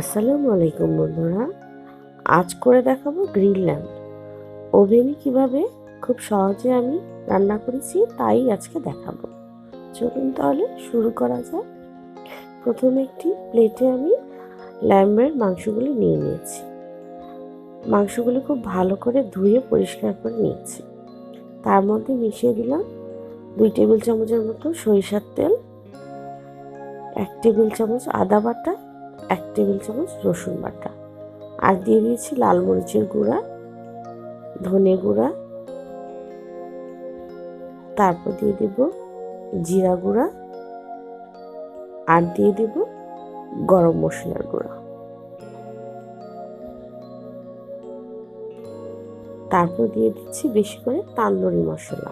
আসসালামু আলাইকুম বন্ধুরা। আজ করে দেখাবো গ্রিন ল্যাম্প ওভেনে কীভাবে খুব সহজে আমি রান্না করেছি তাই আজকে দেখাবো। চলুন তাহলে শুরু করা যাক। প্রথমে একটি প্লেটে আমি ল্যাম্বের মাংসগুলি নিয়ে নিয়েছি। মাংসগুলি খুব ভালো করে ধুয়ে পরিষ্কার করে নিয়েছি। তার মধ্যে মিশিয়ে দিলাম দুই টেবিল চামচের মতো সরিষার তেল, এক টেবিল চামচ আদা বাটা এক টেবিল চামচ রসুন বাটা। আর দিয়ে দিয়েছি লাল মরিচের গুঁড়া, ধনে গুঁড়া। তারপর দিয়ে দেব জিরা গুঁড়া। আর দিয়ে দেব গরম মশলার গুঁড়া। তারপর দিয়ে দিচ্ছি বেশি করে তান্দুরি মশলা।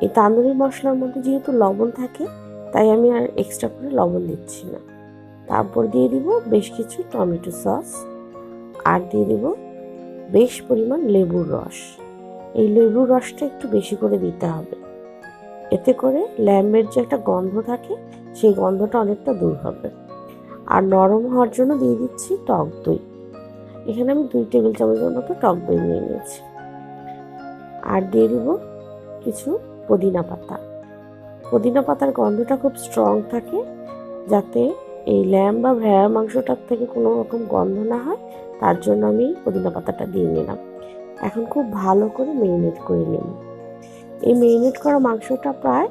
এই তান্দুরি মশলার মধ্যে যেহেতু লবণ থাকে, তাই আমি আর এক্সট্রা করে লবণ দিচ্ছি না। তারপর দিয়ে দিব বেশ কিছু টমেটো সস আর দিয়ে দিব বেশ পরিমাণ লেবুর রস। এই লেবুর রসটা একটু বেশি করে দিতে হবে। এতে করে ল্যাম্বের যে একটা গন্ধ থাকে, সেই গন্ধটা অনেকটা দূর হবে। আর নরম হওয়ার জন্য দিয়ে দিচ্ছি টক দই। এখানে আমি দুই টেবিল চামচের মতো টক দই নিয়ে নিয়েছি। আর দিয়ে দিব কিছু পুদিনা পাতা। পুদিনা পাতার গন্ধটা খুব স্ট্রং থাকে, যাতে এই ল্যাম বা ভেড়ার মাংসটার থেকে কোনো রকম গন্ধ না হয়, তার জন্য আমি পুদিনা পাতাটা দিয়ে নিলাম। এখন খুব ভালো করে মেরিনেট করে নেব এই মেরিনেট করা মাংসটা প্রায়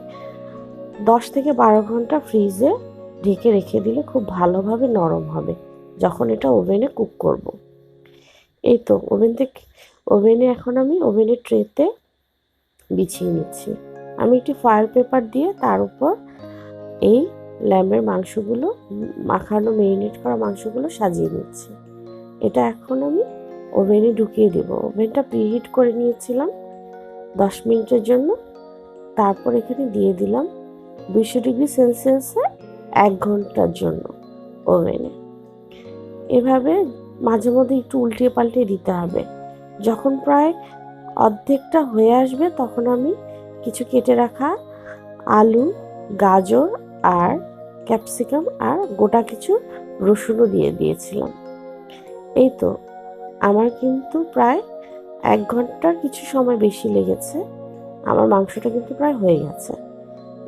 দশ থেকে বারো ঘণ্টা ফ্রিজে ঢেকে রেখে দিলে খুব ভালোভাবে নরম হবে, যখন এটা ওভেনে কুক করব। এই তো ওভেন থেকে ওভেনে এখন আমি ওভেনের ট্রেতে বিছিয়ে নিচ্ছি। আমি একটি ফয়েল পেপার দিয়ে তার উপর এই ল্যাম্বের মাংসগুলো, মাখানো মেরিনেট করা মাংসগুলো সাজিয়ে নিচ্ছি। এটা এখন আমি ওভেনে ঢুকিয়ে দেব। ওভেনটা প্রিহিট করে নিয়েছিলাম দশ মিনিটের জন্য। তারপর এখানে দিয়ে দিলাম দুইশো ডিগ্রি সেলসিয়াসে এক ঘণ্টার জন্য ওভেনে। এভাবে মাঝে মধ্যে একটু উল্টিয়ে পাল্টে দিতে হবে। যখন প্রায় অর্ধেকটা হয়ে আসবে তখন আমি কিছু কেটে রাখা আলু, গাজর আর ক্যাপসিকাম আর গোটা কিছু রসুনও দিয়ে দিয়েছিলাম। এই তো, আমার কিন্তু প্রায় এক ঘণ্টার কিছু সময় বেশি লেগেছে। আমার মাংসটা কিন্তু প্রায় হয়ে গেছে।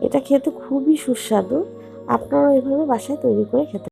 এটা খেতে খুবই সুস্বাদু। আপনারাও এভাবে বাসায় তৈরি করে খেতে